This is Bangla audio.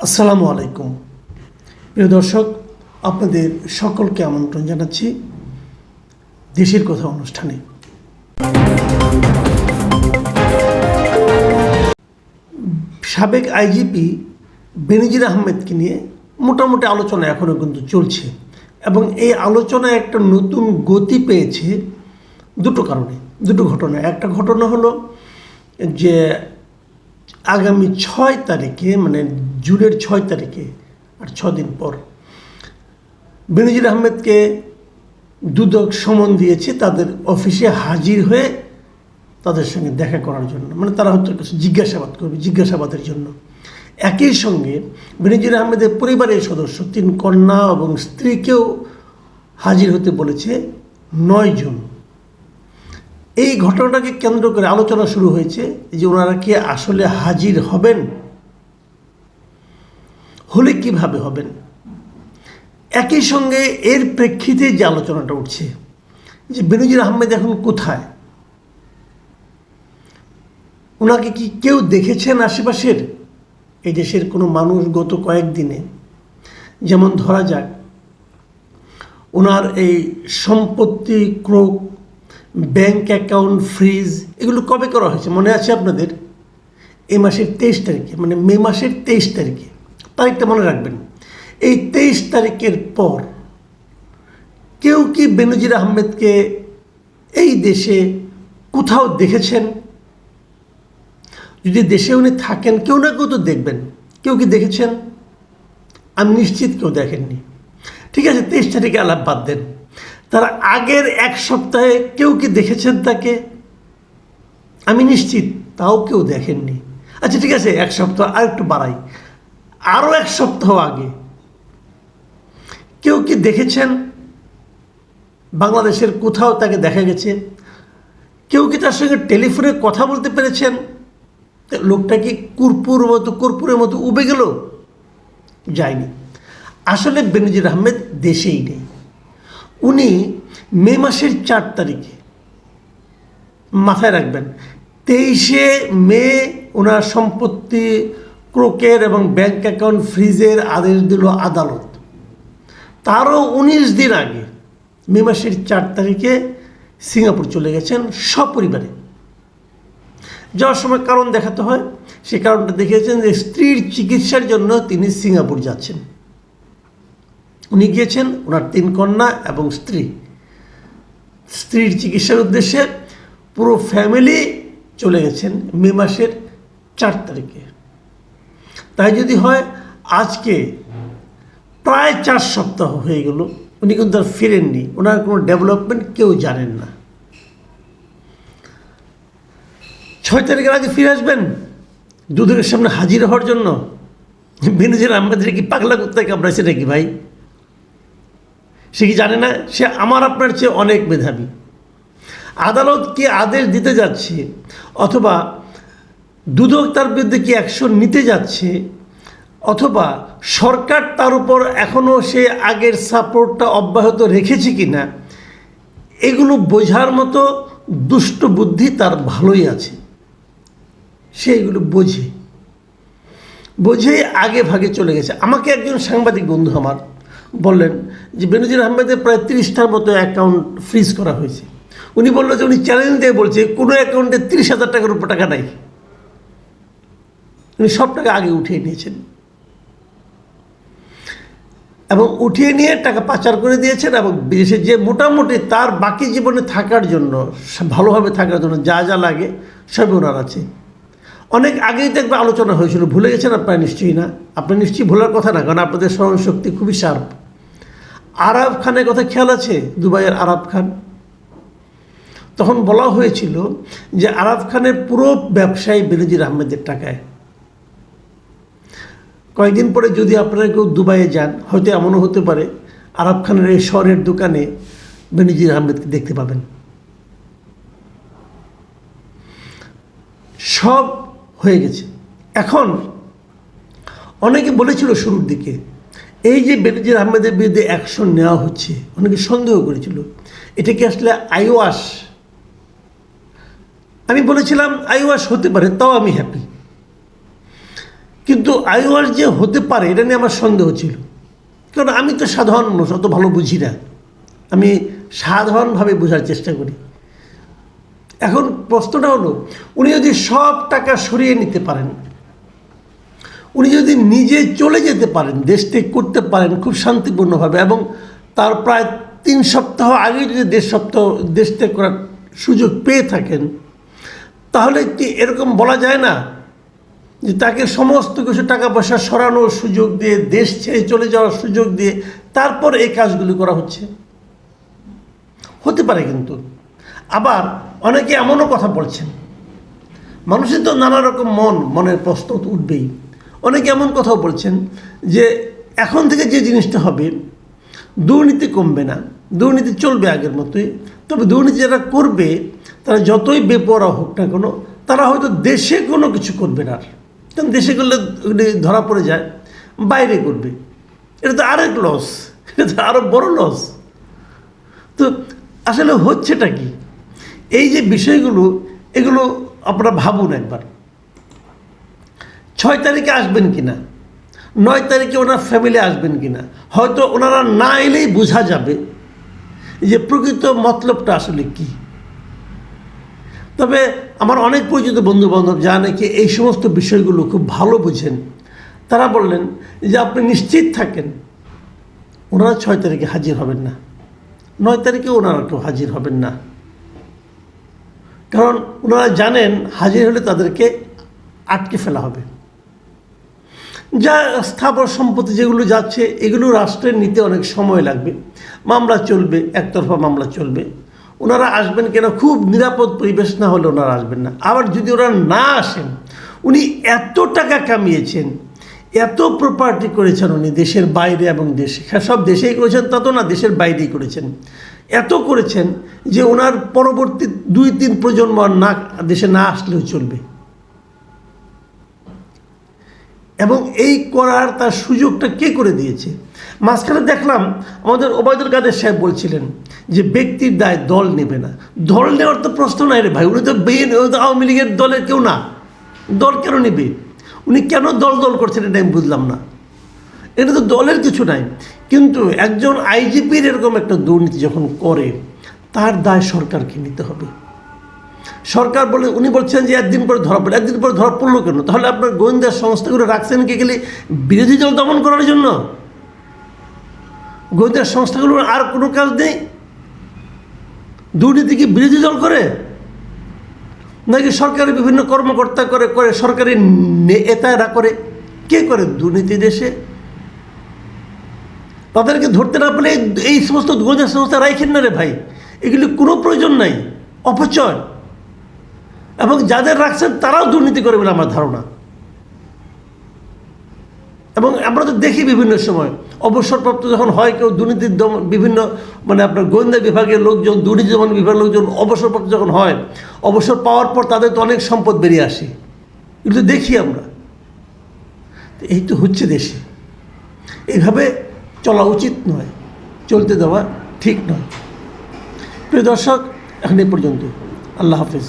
আসসালামু আলাইকুম। প্রিয় দর্শক, আপনাদের সকলকে আমন্ত্রণ জানাচ্ছি দেশের কথা অনুষ্ঠানে। সাবেক আইজিপি বেনজির আহমেদকে নিয়ে মোটামুটি আলোচনা এখনও কিন্তু চলছে এবং এই আলোচনা একটা নতুন গতি পেয়েছে দুটো কারণে, দুটো ঘটনা। একটা ঘটনা হলো যে আগামী ছয় তারিখে মানে জুনের ছয় তারিখে আর দিন পর, বেনজির আহমেদকে দুদক সমন দিয়েছে তাদের অফিসে হাজির হয়ে তাদের সঙ্গে দেখা করার জন্য। মানে তারা হয়তো কিছু জিজ্ঞাসাবাদ করবে, জিজ্ঞাসাবাদের জন্য। একই সঙ্গে বেনজির আহমেদের পরিবারের সদস্য, তিন কন্যা এবং স্ত্রীকেও হাজির হতে বলেছে নয় জন। এই ঘটনাটাকে কেন্দ্র করে আলোচনা শুরু হয়েছে যে ওনারা কি আসলে হাজির হবেন? হলে কীভাবে হবেন? একই সঙ্গে এর প্রেক্ষিতে যে আলোচনাটা উঠছে, যে বেনজির আহমেদ এখন কোথায়? ওনাকে কি কেউ দেখেছেন আশেপাশের? এই দেশের কোনো মানুষ গত কয়েকদিনে? যেমন ধরা যাক ওনার এই সম্পত্তি ক্রোক ব্যাংক অ্যাকাউন্ট, ফ্রিজ, এগুলো কবে করা হয়েছে? মনে আছে আপনাদের? এই মাসের তেইশ তারিখে মানে মে মাসের তেইশ তারিখে। তারিখটা মনে রাখবেন। এই তেইশ তারিখের পর কেউ কি বেনজির আহমেদকে এই দেশে কোথাও দেখেছেন? যদি দেশে উনি থাকেন, কেউ না কেউ তো দেখবেন। কেউ কি দেখেছেন? আমি নিশ্চিত কেউ দেখেননি। ঠিক আছে, তেইশ তারিখে আলাপ বাদ দেন। তার আগের এক সপ্তাহে কেউ কি দেখেছেন তাকে? আমি নিশ্চিত তাও কেউ দেখেননি। আচ্ছা ঠিক আছে, এক সপ্তাহ, আর একটু বাড়াই। আরও এক সপ্তাহ আগে কেউ কি দেখেছেন? বাংলাদেশের কোথাও তাকে দেখা গেছে? কেউ কি তার সঙ্গে টেলিফোনে কথা বলতে পেরেছেন? লোকটা কি কুরপুর মতো, কর্পূরের মতো উবে গেল? যায়নি। আসলে বেনজির আহমেদ দেশেই নেই। উনি মে মাসের চার তারিখে, মাথায় রাখবেন, তেইশে মে ওনার সম্পত্তি ক্রোকের এবং ব্যাংক অ্যাকাউন্ট ফ্রিজের আদেশ দিল আদালত। তারও উনিশ দিন আগে, মে মাসের চার তারিখে সিঙ্গাপুর চলে গেছেন সপরিবারে। যাওয়ার সময় কারণ দেখাতে হয়, সে কারণটা দেখিয়েছেন যে স্ত্রীর চিকিৎসার জন্য তিনি সিঙ্গাপুর যাচ্ছেন। উনি গিয়েছেন, ওনার তিন কন্যা এবং স্ত্রী। স্ত্রীর চিকিৎসার উদ্দেশ্যে পুরো ফ্যামিলি চলে গেছেন মে মাসের চার তারিখে। তাই যদি হয়, আজকে প্রায় চার সপ্তাহ হয়ে গেল, উনি কিন্তু আর ফিরেননি। ওনার কোনো ডেভেলপমেন্ট কেউ জানেন না। ছয় তারিখের আগে ফিরে আসবেন, দুদকের সামনে হাজির হওয়ার জন্য। বেনজির আহমেদের কি পাগলা করতে কামড়াইছে নাকি ভাই? সে কি জানে না? সে আমার আপনার চেয়ে অনেক মেধাবী। আদালত কি আদেশ দিতে যাচ্ছে? অথবা দুদক তার বিরুদ্ধে কি অ্যাকশন নিতে যাচ্ছে? অথবা সরকার তার উপর এখনও সে আগের সাপোর্টটা অব্যাহত রেখেছে কি না এগুলো বোঝার মতো দুষ্ট বুদ্ধি তার ভালোই আছে। সে এগুলো বোঝে। বোঝে আগে ভাগে চলে গেছে। আমাকে একজন সাংবাদিক বন্ধু আমার। বললেন যে বেনজির আহমেদের প্রায় তিরিশটার মতো অ্যাকাউন্ট ফ্রিজ করা হয়েছে। উনি বলল যে উনি চ্যালেঞ্জ দিয়ে বলছে, কোনো অ্যাকাউন্টে তিরিশ হাজার টাকার উপর টাকা নাই। উনি সব টাকা আগে উঠিয়ে নিয়েছেন। এবং উঠিয়ে নিয়ে টাকা পাচার করে দিয়েছেন এবং বিদেশে যে মোটামুটি তার বাকি জীবনে থাকার জন্য ভালোভাবে থাকার জন্য যা যা লাগে সবই ওনার আছে। অনেক আগেই দেখবে আলোচনা হয়েছিল, ভুলে গেছেন আপনারা নিশ্চয়ই না। আপনার নিশ্চয়ই ভোলার কথা না, কারণ আপনাদের স্মরণশক্তি খুবই শার্প। আরব খানের কথা খেয়াল আছে? দুবাইয়ের আরব খান। তখন বলা হয়েছিল যে আরব খানের পুরো ব্যবসায়ী বেনজির আহমেদের টাকায়। কয়েকদিন পরে যদি আপনারা কেউ দুবাইয়ে যান, হয়তো এমনও হতে পারে আরব খানের এই শহরের দোকানে বেনজির আহমেদকে দেখতে পাবেন। সব হয়ে গেছে। এখন অনেকে বলেছিল শুরুর দিকে, এই যে বেনজির আহমেদের বিরুদ্ধে অ্যাকশন নেওয়া হচ্ছে, অনেকে সন্দেহ করেছিল, এটা কি আসলে আইওয়াস? আমি বলেছিলাম আইওয়াস হতে পারে, তাও আমি হ্যাপি কিন্তু আইওয়ার যে হতে পারে, এটা নিয়ে আমার সন্দেহ ছিল। কারণ আমি তো সাধারণ মানুষ, অত ভালো বুঝি না। আমি সাধারণভাবে বোঝার চেষ্টা করি। এখন প্রশ্নটা হলো, উনি যদি সব টাকা সরিয়ে নিতে পারেন, উনি যদি নিজে চলে যেতে পারেন, দেশ ত্যাগ করতে পারেন খুব শান্তিপূর্ণভাবে এবং তার প্রায় তিন সপ্তাহ আগে যদি দেশ সপ্তাহ, দেশ ত্যাগ করার সুযোগ পেয়ে থাকেন, তাহলে কি এরকম বলা যায় না যে তাকে সমস্ত কিছু টাকা পয়সা সরানোর সুযোগ দিয়ে, দেশ ছেড়ে চলে যাওয়ার সুযোগ দিয়ে তারপর এই কাজগুলি করা হচ্ছে? হতে পারে কিন্তু। আবার অনেকে এমনও কথা বলছেন। মানুষের তো নানা রকম মন, মনের প্রশ্ন উঠবেই। অনেকে এমন কথাও বলছেন যে এখন থেকে যে জিনিসটা হবে, দুর্নীতি কমবে না, দুর্নীতি চলবে আগের মতোই। তবে দুর্নীতি যারা করবে, তারা যতই বেপরা হোক না কোনো, তারা হয়তো দেশে কোনো কিছু করবে না কারণ দেশে করলে ধরা পড়ে যায়, বাইরে করবে। এটা তো আরেক লস এটা তো আরও বড় লস তো আসলে হচ্ছেটা কি? এই যে বিষয়গুলো, এগুলো আপনারা ভাবুন একবার। ছয় তারিখে আসবেন কি না নয় তারিখে ওনার ফ্যামিলি আসবেন কি না হয়তো ওনারা না এলেই বোঝা যাবে যে প্রকৃত মতলবটা আসলে কি। তবে আমার অনেক পরিচিত বন্ধু বান্ধব যা নাকি এই সমস্ত বিষয়গুলো খুব ভালো বুঝেন, তারা বললেন যে আপনি নিশ্চিত থাকেন, ওনারা ছয় তারিখে হাজির হবেন না। নয় তারিখে ওনারা কেউ হাজির হবেন না। কারণ ওনারা জানেন হাজির হলে তাদেরকে আটকে ফেলা হবে। যা স্থাবর সম্পত্তি যেগুলো যাচ্ছে, এগুলো রাষ্ট্রের নিতে অনেক সময় লাগবে। মামলা চলবে, একতরফা মামলা চলবে। ওনারা আসবেন কেন? খুব নিরাপদ পরিবেশ না হলে ওনারা আসবেন না। আবার যদি ওনারা না আসেন, উনি এত টাকা কামিয়েছেন, এত প্রপার্টি করেছেন উনি দেশের বাইরে এবং দেশে সব দেশেই করেছেন, তা তো না, দেশের বাইরেই করেছেন। এত করেছেন যে ওনার পরবর্তী দুই, তিন প্রজন্ম আর না, দেশে না আসলেও চলবে। এবং এই করার তার সুযোগটা কে করে দিয়েছে? মাঝখানে দেখলাম আমাদের ওবায়দুল কাদের সাহেব বলছিলেন যে ব্যক্তির দায় দল নেবে না। দল নেওয়ার তো প্রশ্ন নাই রে ভাই, উনি তো তো আওয়ামী লীগের দলের কেউ না। দল কেন নেবে? উনি কেন দল দল করছেন এটা আমি বুঝলাম না। এটা তো দলের কিছু নাই। কিন্তু একজন আইজিপির এরকম একটা দুর্নীতি যখন করে, তার দায় সরকারকে নিতে হবে। সরকার বলে, উনি বলছেন যে একদিন পরে ধরা পড়ে, একদিন পরে ধরা পড়ল কেন? তাহলে আপনার গোয়েন্দা সংস্থাগুলো রাখছেন কে গেলে বিরোধী দল দমন করার জন্য? গোয়েন্দা সংস্থাগুলোর আর কোনো কাজ নেই? দুর্নীতি কি বিরোধী দল করে? নাকি সরকারি বিভিন্ন কর্মকর্তা করে করে সরকারি নেতারা করে? কে করে দুর্নীতি দেশে? তাদেরকে ধরতে না পারলে এই- সমস্ত গোয়েন্দা সংস্থা রাইখেন না রে ভাই। এগুলি কোনো প্রয়োজন নাই, অপচয়। এবং যাদের রাখছেন তারাও দুর্নীতি করে বলে আমার ধারণা। এবং আমরা তো দেখি বিভিন্ন সময়, অবসরপ্রাপ্ত যখন হয় কেউ দুর্নীতির দমন বিভিন্ন মানে আপনার গোয়েন্দা বিভাগের লোকজন, দুর্নীতি দমন বিভাগের লোকজন অবসরপ্রাপ্ত যখন হয়, অবসর পাওয়ার পর তাদের তো অনেক সম্পদ বেরিয়ে আসে। এগুলো দেখি আমরা। এই তো হচ্ছে দেশে। এইভাবে চলা উচিত নয় চলতে দেওয়া ঠিক নয়। প্রিয় দর্শক এখন এই পর্যন্ত আল্লাহ হাফিজ।